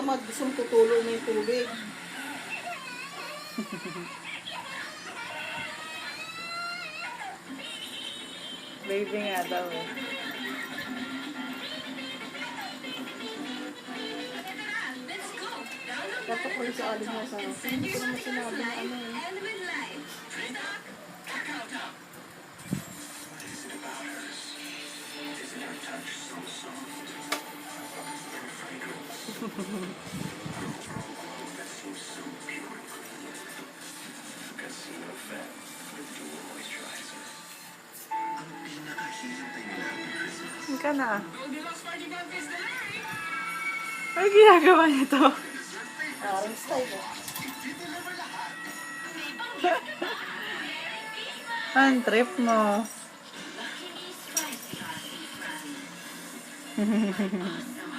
tamad. Gusto mong tutulo na yung tubig. Baby nga daw eh. Dapat ko sa alim mo sa Hindi ko naman sinabi na ano eh. Saan ka na? Ano ginagawa nito? Parang style eh. Ang trip mo.